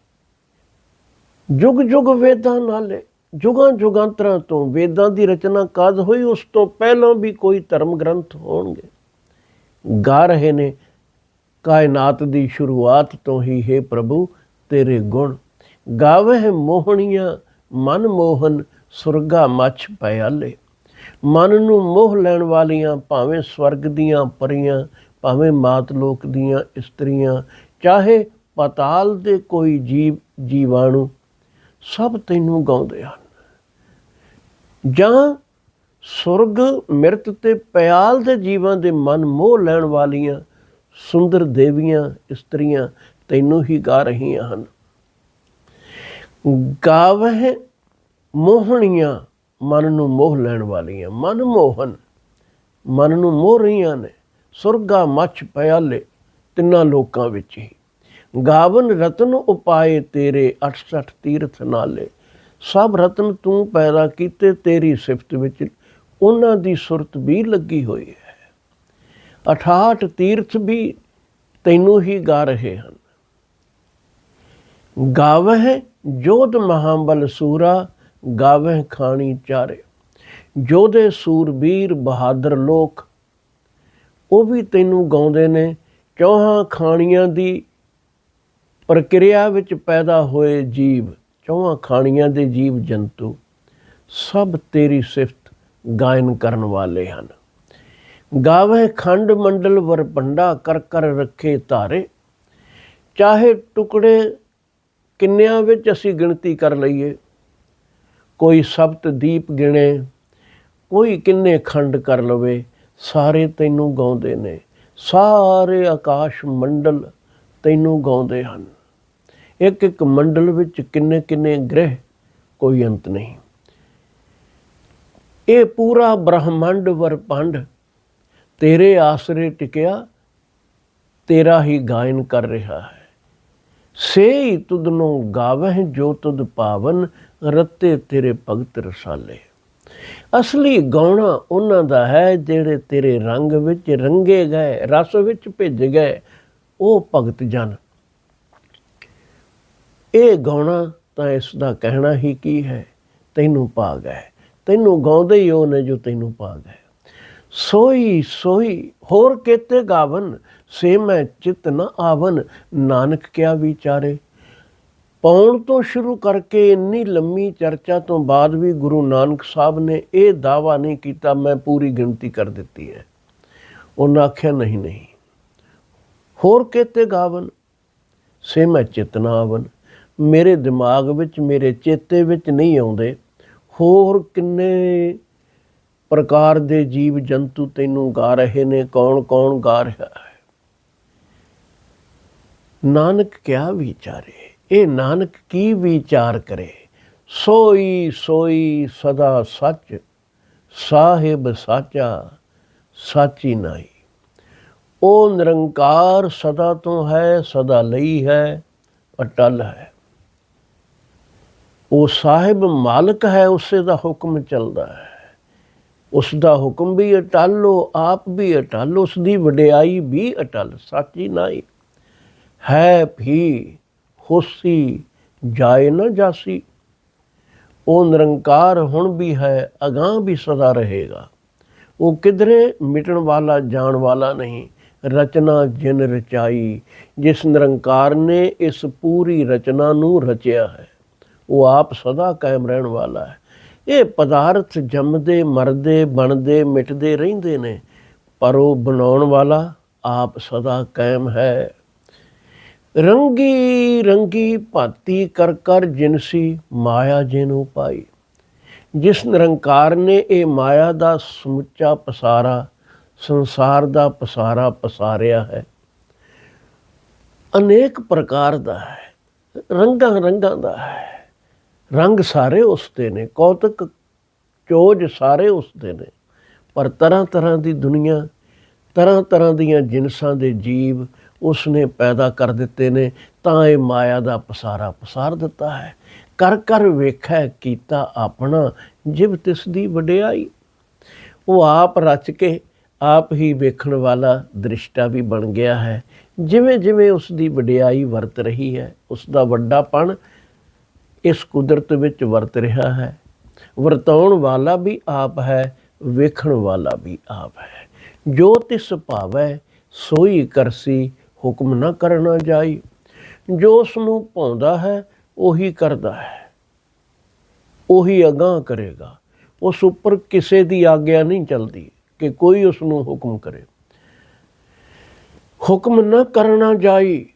ਜੁਗ ਜੁਗ ਵੇਦਾਂ ਨਾਲੇ, ਜੁਗਾਂ ਜੁਗਾਂਤਰਾਂ ਤੋਂ ਵੇਦਾਂ ਦੀ ਰਚਨਾ ਕਦ ਹੋਈ, ਉਸ ਤੋਂ ਪਹਿਲਾਂ ਵੀ ਕੋਈ ਧਰਮ ਗ੍ਰੰਥ ਹੋਣਗੇ। ਗਾ ਰਹੇ ਨੇ, ਕਾਇਨਾਤ ਦੀ ਸ਼ੁਰੂਆਤ ਤੋਂ ਹੀ, ਹੈ ਪ੍ਰਭੂ, ਤੇਰੇ ਗੁਣ। ਗਾਵਹਿ ਮੋਹਣੀਆਂ, ਮਨ ਮੋਹਨ, ਸੁਰਗਾ ਮੱਛ ਪਿਆਲੇ। ਮਨ ਨੂੰ ਮੋਹ ਲੈਣ ਵਾਲੀਆਂ ਭਾਵੇਂ ਸਵਰਗ ਦੀਆਂ ਪਰੀਆਂ, ਭਾਵੇਂ ਮਾਤ ਲੋਕ ਦੀਆਂ ਇਸਤਰੀਆਂ ਚਾਹੇ ਪਤਾਲ ਦੇ ਕੋਈ ਜੀਵ ਜੀਵਾਣੂ ਸਭ ਤੈਨੂੰ ਗਾਉਂਦੇ ਹਨ। ਜਾਂ ਸੁਰਗ ਮਿਰਤ ਤੇ ਪਿਆਲ ਦੇ ਜੀਵਾਂ ਦੇ ਮਨ ਮੋਹ ਲੈਣ ਵਾਲੀਆਂ ਸੁੰਦਰ ਦੇਵੀਆਂ, ਇਸਤਰੀਆਂ ਤੈਨੂੰ ਹੀ ਗਾ ਰਹੀਆਂ ਹਨ। ਗਾਵਹਿ ਮੋਹਣੀਆਂ ਮਨ ਨੂੰ ਮੋਹ ਲੈਣ ਵਾਲੀਆਂ। ਮਨ ਮੋਹਨ, ਮਨ ਨੂੰ ਮੋਹ ਰਹੀਆਂ ਨੇ। ਸੁਰਗਾ ਮੱਛ ਪਿਆਲੇ ਤਿੰਨਾਂ ਲੋਕਾਂ ਵਿੱਚ ਹੀ। ਗਾਵਨ ਰਤਨ ਉਪਾਏ ਤੇਰੇ 68 ਤੀਰਥ ਨਾਲੇ। ਸਭ ਰਤਨ ਤੂੰ ਪੈਦਾ ਕੀਤੇ ਤੇਰੀ ਸਿਫਤ ਵਿੱਚ, ਉਹਨਾਂ ਦੀ ਸੁਰਤ ਵੀ ਲੱਗੀ ਹੋਈ ਹੈ। 68 ਤੀਰਥ ਵੀ ਤੈਨੂੰ ਹੀ ਗਾ ਰਹੇ ਹਨ। ਗਾਵਹਿ ਜੋਧ ਮਹਾਬਲ ਸੂਰਾ, ਗਾਵਹਿ ਖਾਣੀ ਚਾਰੇ। ਜੋਧੇ ਸੂਰਬੀਰ ਬਹਾਦਰ ਲੋਕ, ਉਹ ਵੀ ਤੈਨੂੰ ਗਾਉਂਦੇ ਨੇ। ਚੌਹਾਂ ਖਾਣੀਆਂ ਦੀ ਪ੍ਰਕਿਰਿਆ ਵਿੱਚ ਪੈਦਾ ਹੋਏ ਜੀਵ, ਚੌਹਾਂ ਖਾਣੀਆਂ ਦੇ ਜੀਵ ਜੰਤੂ ਸਭ ਤੇਰੀ ਸਿਫਤ ਗਾਇਨ ਕਰਨ ਵਾਲੇ ਹਨ। ਗਾਵੇ ਖੰਡ ਮੰਡਲ ਵਰਪੰਡਾ ਕਰ ਕਰ ਰੱਖੇ ਧਾਰੇ। ਚਾਹੇ ਟੁਕੜੇ ਕਿੰਨਿਆਂ ਵਿੱਚ ਅਸੀਂ ਗਿਣਤੀ ਕਰ ਲਈਏ। ਕੋਈ ਸਪਤ ਦੀਪ ਗਿਣੇ, ਕੋਈ ਕਿੰਨੇ ਖੰਡ ਕਰ ਲਵੇ, ਸਾਰੇ ਤੈਨੂੰ ਗਾਉਂਦੇ ਨੇ। ਸਾਰੇ ਆਕਾਸ਼ ਮੰਡਲ ਤੈਨੂੰ ਗਾਉਂਦੇ ਹਨ। ਇੱਕ ਇੱਕ ਮੰਡਲ ਵਿੱਚ ਕਿੰਨੇ ਕਿੰਨੇ ਗ੍ਰਹਿ, ਕੋਈ ਅੰਤ ਨਹੀਂ। ਇਹ ਪੂਰਾ ਬ੍ਰਹਮੰਡ ਵਰਪੰਡ, ਤੇਰੇ ਆਸਰੇ ਟਿਕਿਆ, ਤੇਰਾ ਹੀ ਗਾਇਨ ਕਰ ਰਿਹਾ ਹੈ। ਸੇ ਤੁਧ ਨੂੰ ਗਾਵਹਿ ਜੋ ਤੁਦ ਪਾਵਨ, ਰਤੇ ਤੇਰੇ ਭਗਤ ਰਸਾਲੇ। ਅਸਲੀ ਗਾਉਣਾ ਉਹਨਾਂ ਦਾ ਹੈ ਜਿਹੜੇ ਤੇਰੇ ਰੰਗ ਵਿੱਚ ਰੰਗੇ ਗਏ, ਰਸ ਵਿੱਚ ਭਿੱਜ ਗਏ, ਉਹ ਭਗਤ ਜਨ। ਇਹ ਗਾਉਣਾ ਤਾਂ ਇਸ ਦਾ ਕਹਿਣਾ ਹੀ ਕੀ ਹੈ? ਤੈਨੂੰ ਪਾ ਗਏ ਤੈਨੂੰ ਗਾਉਂਦੇ ਹੀ ਉਹ ਨੇ ਜੋ ਤੈਨੂੰ ਪਾ ਗਏ ਸੋਈ ਸੋਈ, ਹੋਰ ਕੇਤੇ ਗਾਵਨ, ਸੇ ਮੈਂ ਚਿਤ ਨ ਆਵਨ। ਨਾਨਕ ਕਿਆ ਵਿਚਾਰੇ? ਪਾਉਣ ਤੋਂ ਸ਼ੁਰੂ ਕਰਕੇ ਇੰਨੀ ਲੰਮੀ ਚਰਚਾ ਤੋਂ ਬਾਅਦ ਵੀ ਗੁਰੂ ਨਾਨਕ ਸਾਹਿਬ ਨੇ ਇਹ ਦਾਵਾ ਨਹੀਂ ਕੀਤਾ, ਮੈਂ ਪੂਰੀ ਗਿਣਤੀ ਕਰ ਦਿੱਤੀ ਹੈ। ਉਹਨਾਂ ਆਖਿਆ, ਨਹੀਂ ਨਹੀਂ। ਹੋਰ ਕਿਤੇ ਗਾਵਨ? ਸੇ ਮੈਂ ਚਿਤਨਾ ਆਵਨ। ਮੇਰੇ ਦਿਮਾਗ ਵਿੱਚ, ਮੇਰੇ ਚੇਤੇ ਵਿੱਚ ਨਹੀਂ ਆਉਂਦੇ। ਹੋਰ ਕਿੰਨੇ ਪ੍ਰਕਾਰ ਦੇ ਜੀਵ ਜੰਤੂ ਤੈਨੂੰ ਗਾ ਰਹੇ ਨੇ? ਕੌਣ ਕੌਣ ਗਾ ਰਿਹਾ ਹੈ? ਨਾਨਕ ਕਿਆ ਵਿਚਾਰੇ ਇਹ ਨਾਨਕ ਕੀ ਵਿਚਾਰ ਕਰੇ? ਸੋਈ ਸੋਈ ਸਦਾ ਸੱਚ, ਸਾਹਿਬ ਸਾਚਾ ਸਾਚੀ ਨਾਈ ਉਹ ਨਿਰੰਕਾਰ ਸਦਾ ਤੋਂ ਹੈ, ਸਦਾ ਲਈ ਹੈ, ਅਟਲ ਹੈ। ਉਹ ਸਾਹਿਬ ਮਾਲਕ ਹੈ, ਉਸੇ ਦਾ ਹੁਕਮ ਚੱਲਦਾ ਹੈ। ਉਸ ਦਾ ਹੁਕਮ ਵੀ ਅਟਲ ਉਹ ਆਪ ਵੀ ਅਟਲ, ਉਸ ਦੀ ਵਡਿਆਈ ਵੀ ਅਟਲ, ਸਾਚੀ ਨਾਈ ਹੈ ਵੀ ਹੋਸੀ ਜਾਏ ਨਾ ਜਾਸੀ। ਉਹ ਨਿਰੰਕਾਰ ਹੁਣ ਵੀ ਹੈ, ਅਗਾਹ ਵੀ ਸਦਾ ਰਹੇਗਾ। ਉਹ ਕਿਧਰੇ ਮਿਟਣ ਵਾਲਾ, ਜਾਣ ਵਾਲਾ ਨਹੀਂ। ਰਚਨਾ ਜਿਨ ਰਚਾਈ, ਜਿਸ ਨਿਰੰਕਾਰ ਨੇ ਇਸ ਪੂਰੀ ਰਚਨਾ ਨੂੰ ਰਚਿਆ ਹੈ, ਉਹ ਆਪ ਸਦਾ ਕਾਇਮ ਰਹਿਣ ਵਾਲਾ ਹੈ। ਇਹ ਪਦਾਰਥ ਜੰਮਦੇ, ਮਰਦੇ, ਬਣਦੇ, ਮਿਟਦੇ ਰਹਿੰਦੇ ਨੇ, ਪਰ ਉਹ ਬਣਾਉਣ ਵਾਲਾ ਆਪ ਸਦਾ ਕਾਇਮ ਹੈ। ਰੰਗੀ ਰੰਗੀ ਭਾਤੀ ਕਰ ਕਰ ਜਿਨਸੀ ਮਾਇਆ ਜਿਨੂੰ ਪਾਈ। ਜਿਸ ਨਿਰੰਕਾਰ ਨੇ ਇਹ ਮਾਇਆ ਦਾ ਸਮੁੱਚਾ ਪਸਾਰਾ, ਸੰਸਾਰ ਦਾ ਪਸਾਰਾ ਪਸਾਰਿਆ ਹੈ। ਅਨੇਕ ਪ੍ਰਕਾਰ ਦਾ ਹੈ, ਰੰਗਾਂ ਰੰਗਾਂ ਦਾ ਹੈ। ਰੰਗ ਸਾਰੇ ਉਸ ਦੇ ਨੇ, ਕੌਤਕ ਚੋਜ ਸਾਰੇ ਉਸ ਦੇ ਨੇ। ਪਰ ਤਰ੍ਹਾਂ ਤਰ੍ਹਾਂ ਦੀ ਦੁਨੀਆ, ਤਰ੍ਹਾਂ ਤਰ੍ਹਾਂ ਦੀਆਂ ਜਿਨਸਾਂ ਦੇ ਜੀਵ ਉਸ ਨੇ ਪੈਦਾ ਕਰ ਦਿੱਤੇ ਨੇ, ਤਾਂ ਇਹ ਮਾਇਆ ਦਾ ਪਸਾਰਾ ਪਸਾਰ ਦਿੱਤਾ ਹੈ। ਕਰ ਕਰ ਵੇਖੈ ਕੀਤਾ ਆਪਣਾ, ਜਿਵ ਤਿਸ ਦੀ ਵਡਿਆਈ। ਉਹ ਆਪ ਰਚ ਕੇ ਆਪ ਹੀ ਵੇਖਣ ਵਾਲਾ ਦ੍ਰਿਸ਼ਟਾ ਵੀ ਬਣ ਗਿਆ ਹੈ। ਜਿਵੇਂ ਜਿਵੇਂ ਉਸ ਦੀ ਵਡਿਆਈ ਵਰਤ ਰਹੀ ਹੈ, ਉਸ ਦਾ ਵੱਡਾਪਣ ਇਸ ਕੁਦਰਤ ਵਿੱਚ ਵਰਤ ਰਿਹਾ ਹੈ। ਵਰਤਾਉਣ ਵਾਲਾ ਵੀ ਆਪ ਹੈ, ਵੇਖਣ ਵਾਲਾ ਵੀ ਆਪ ਹੈ। ਜੋ ਤਿਸ ਭਾਵੈ, ਸੋਈ ਕਰਸੀ ਹੁਕਮ ਨਾ ਕਰਨਾ ਜਾਈ। ਜੋ ਉਸ ਨੂੰ ਪਾਉਂਦਾ ਹੈ, ਉਹੀ ਕਰਦਾ ਹੈ। ਉਹੀ ਅਗਾਹ ਕਰੇਗਾ। ਉਸ ਉੱਪਰ ਕਿਸੇ ਦੀ ਆਗਿਆ ਨਹੀਂ ਚੱਲਦੀ ਕਿ ਕੋਈ ਉਸ ਨੂੰ ਹੁਕਮ ਕਰੇ। ਹੁਕਮ ਨਾ ਕਰਨਾ ਜਾਈ,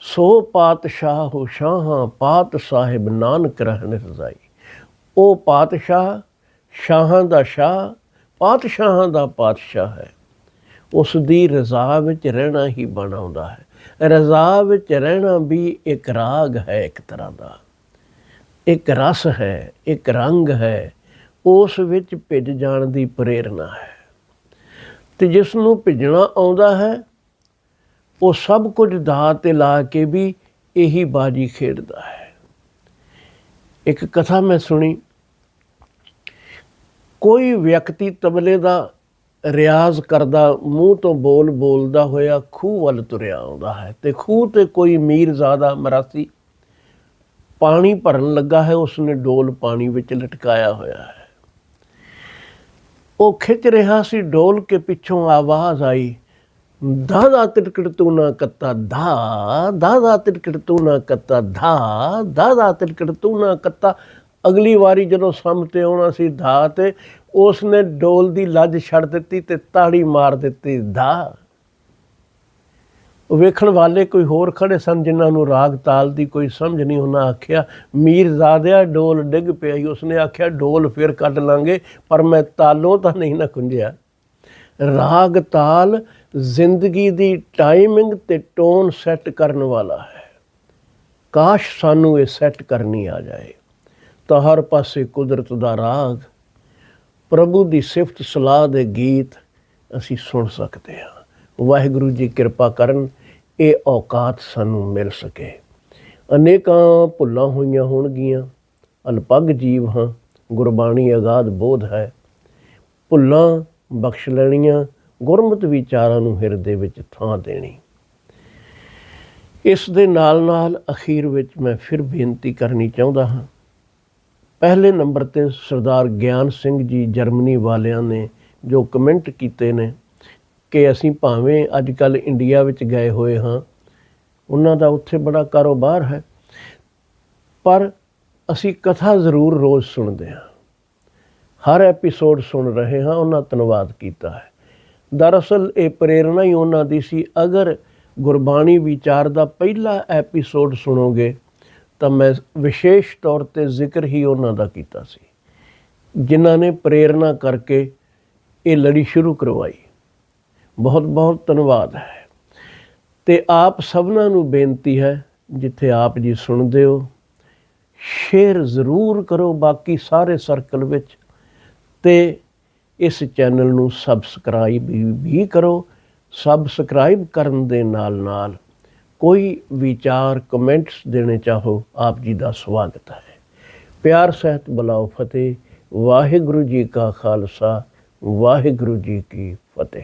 ਸੋ ਪਾਤਸ਼ਾਹ ਹੋ ਸ਼ਾਹਾਂ, ਪਾਤ ਸਾਹਿਬ ਨਾਨਕ ਰਹਿਣ ਰਜ਼ਾਈ ਉਹ ਪਾਤਸ਼ਾਹ, ਸ਼ਾਹਾਂ ਦਾ ਸ਼ਾਹ, ਪਾਤਸ਼ਾਹਾਂ ਦਾ ਪਾਤਸ਼ਾਹ ਹੈ। ਉਸ ਦੀ ਰਜ਼ਾ ਵਿੱਚ ਰਹਿਣਾ ਹੀ ਬਣਾਉਂਦਾ ਹੈ। ਰਜ਼ਾ ਵਿੱਚ ਰਹਿਣਾ ਵੀ ਇੱਕ ਰਾਗ ਹੈ ਇੱਕ ਤਰ੍ਹਾਂ ਦਾ। ਇੱਕ ਰਸ ਹੈ, ਇੱਕ ਰੰਗ ਹੈ, ਉਸ ਵਿੱਚ ਭਿੱਜ ਜਾਣ ਦੀ ਪ੍ਰੇਰਣਾ ਹੈ। ਤੇ ਜਿਸ ਨੂੰ ਭਿੱਜਣਾ ਆਉਂਦਾ ਹੈ, ਉਹ ਸਭ ਕੁਝ ਦਾਅ ਤੇ ਲਾ ਕੇ ਵੀ ਇਹੀ ਬਾਜੀ ਖੇਡਦਾ ਹੈ। ਇੱਕ ਕਥਾ ਮੈਂ ਸੁਣੀ। ਕੋਈ ਵਿਅਕਤੀ ਤਬਲੇ ਦਾ ਰਿਆਜ਼ ਕਰਦਾ, ਮੂੰਹ ਤੋਂ ਬੋਲ ਬੋਲਦਾ ਹੋਇਆ ਖੂਹ ਵੱਲ ਤੁਰਿਆ ਆਉਂਦਾ ਹੈ ਤੇ ਖੂਹ ਤੇ ਕੋਈ ਮੀਰਜ਼ਾਦਾ ਮਰਾਸੀ ਪਾਣੀ ਭਰਨ ਲੱਗਾ ਹੈ, ਉਸਨੇ ਡੋਲ ਪਾਣੀ ਵਿੱਚ ਲਟਕਾਇਆ ਹੋਇਆ ਹੈ। ਉਹ ਖਿੱਚ ਰਿਹਾ ਸੀ, ਡੋਲ ਕੇ ਪਿੱਛੋਂ ਆਵਾਜ਼ ਆਈ ਦਾ ਦਾ ਤਿਟਕੜ ਤੂੰ ਨਾ ਕੱਤਾ ਦਾ ਦਾ ਤਿਟਕੜ ਤੂੰ ਨਾ ਕੱਤਾ ਦਾ ਦਾ ਤਿਟਕੜ ਤੂੰ ਨਾ ਕੱਤਾ। ਅਗਲੀ ਵਾਰੀ ਜਦੋਂ ਸਾਹਮਣੇ ਆਉਣਾ ਸੀ, ਧਾ ਤੇ ਉਸ ਨੇ ਡੋਲ ਦੀ ਲੱਜ ਛੱਡ ਦਿੱਤੀ ਤੇ ਤਾੜੀ ਮਾਰ ਦਿੱਤੀ ਦਾ ਵੇਖਣ ਵਾਲੇ ਕੋਈ ਹੋਰ ਖੜੇ ਸਨ ਜਿਨ੍ਹਾਂ ਨੂੰ ਰਾਗ ਤਾਲ ਦੀ ਕੋਈ ਸਮਝ ਨਹੀਂ, ਉਹਨਾਂ ਆਖਿਆ ਮੀਰਜ਼ਾਦਿਆ ਡੋਲ ਡਿੱਗ ਪਿਆ ਉਸਨੇ ਆਖਿਆ, ਡੋਲ ਫਿਰ ਕੱਢ ਲਾਂਗੇ, ਪਰ ਮੈਂ ਤਾਲੋਂ ਤਾਂ ਨਹੀਂ ਨਾ ਖੁੰਝਿਆ ਰਾਗ ਤਾਲ ਜ਼ਿੰਦਗੀ ਦੀ ਟਾਈਮਿੰਗ ਤੇ ਟੋਨ ਸੈੱਟ ਕਰਨ ਵਾਲਾ ਹੈ। ਕਾਸ਼ ਸਾਨੂੰ ਇਹ ਸੈੱਟ ਕਰਨੀ ਆ ਜਾਏ, ਤਾਂ ਹਰ ਪਾਸੇ ਕੁਦਰਤ ਦਾ ਰਾਗ। ਪ੍ਰਭੂ ਦੀ ਸਿਫਤ ਸਲਾਹ ਦੇ ਗੀਤ ਅਸੀਂ ਸੁਣ ਸਕਦੇ ਹਾਂ। ਵਾਹਿਗੁਰੂ ਜੀ ਕਿਰਪਾ ਕਰਨ, ਇਹ ਔਕਾਤ ਸਾਨੂੰ ਮਿਲ ਸਕੇ। ਅਨੇਕਾਂ ਭੁੱਲਾਂ ਹੋਈਆਂ ਹੋਣਗੀਆਂ, ਅਲਪੱਗ ਜੀਵ ਹਾਂ, ਗੁਰਬਾਣੀ ਅਗਾਧ ਬੋਧ ਹੈ। ਭੁੱਲਾਂ ਬਖਸ਼ ਲੈਣੀਆਂ, ਗੁਰਮਤ ਵਿਚਾਰਾਂ ਨੂੰ ਹਿਰਦੇ ਵਿੱਚ ਥਾਂ ਦੇਣੀ। ਇਸ ਦੇ ਨਾਲ ਨਾਲ ਅਖੀਰ ਵਿੱਚ ਮੈਂ ਫਿਰ ਬੇਨਤੀ ਕਰਨੀ ਚਾਹੁੰਦਾ ਹਾਂ ਪਹਿਲੇ ਨੰਬਰ ਤੇ ਸਰਦਾਰ ਗਿਆਨ ਸਿੰਘ ਜੀ ਜਰਮਨੀ ਵਾਲਿਆਂ ਨੇ ਜੋ ਕਮੈਂਟ ਕੀਤੇ ਨੇ ਕਿ ਅਸੀਂ ਭਾਵੇਂ ਅੱਜ ਕੱਲ ਇੰਡੀਆ ਵਿੱਚ ਗਏ ਹੋਏ ਹਾਂ, ਉਹਨਾਂ ਦਾ ਉੱਥੇ ਬੜਾ ਕਾਰੋਬਾਰ ਹੈ, ਪਰ ਅਸੀਂ ਕਥਾ ਜ਼ਰੂਰ ਰੋਜ਼ ਸੁਣਦੇ ਹਾਂ। ਹਰ ਐਪੀਸੋਡ ਸੁਣ ਰਹੇ ਹਾਂ, ਉਹਨਾਂ ਧੰਨਵਾਦ ਕੀਤਾ ਹੈ। ਦਰਅਸਲ ਇਹ ਪ੍ਰੇਰਣਾ ਹੀ ਉਹਨਾਂ ਦੀ ਸੀ, ਅਗਰ ਗੁਰਬਾਣੀ ਵਿਚਾਰ ਦਾ ਪਹਿਲਾ ਐਪੀਸੋਡ ਸੁਣੋਗੇ ਤਾਂ ਮੈਂ ਵਿਸ਼ੇਸ਼ ਤੌਰ ਤੇ ਜ਼ਿਕਰ ਹੀ ਉਹਨਾਂ ਦਾ ਕੀਤਾ ਸੀ, ਜਿਨ੍ਹਾਂ ਨੇ ਪ੍ਰੇਰਣਾ ਕਰਕੇ ਇਹ ਲੜੀ ਸ਼ੁਰੂ ਕਰਵਾਈ। ਬਹੁਤ ਬਹੁਤ ਧੰਨਵਾਦ ਹੈ। ਤੇ ਆਪ ਸਭਨਾਂ ਨੂੰ ਬੇਨਤੀ ਹੈ, ਜਿੱਥੇ ਆਪ ਜੀ ਸੁਣਦੇ ਹੋ, ਸ਼ੇਅਰ ਜ਼ਰੂਰ ਕਰੋ ਬਾਕੀ ਸਾਰੇ ਸਰਕਲ ਵਿੱਚ ਤੇ ਇਸ ਚੈਨਲ ਨੂੰ ਸਬਸਕ੍ਰਾਈਬ ਵੀ ਕਰੋ। ਸਬਸਕ੍ਰਾਈਬ ਕਰਨ ਦੇ ਨਾਲ ਨਾਲ ਕੋਈ ਵਿਚਾਰ ਕਮੈਂਟਸ ਦੇਣੇ ਚਾਹੋ, ਆਪ ਜੀ ਦਾ ਸਵਾਗਤ ਹੈ। ਪਿਆਰ, ਸਹਿਤ, ਬੁਲਾਓ, ਫਤਿਹ। ਵਾਹਿਗੁਰੂ ਜੀ ਕਾ ਖਾਲਸਾ, ਵਾਹਿਗੁਰੂ ਜੀ ਕੀ ਫਤਿਹ।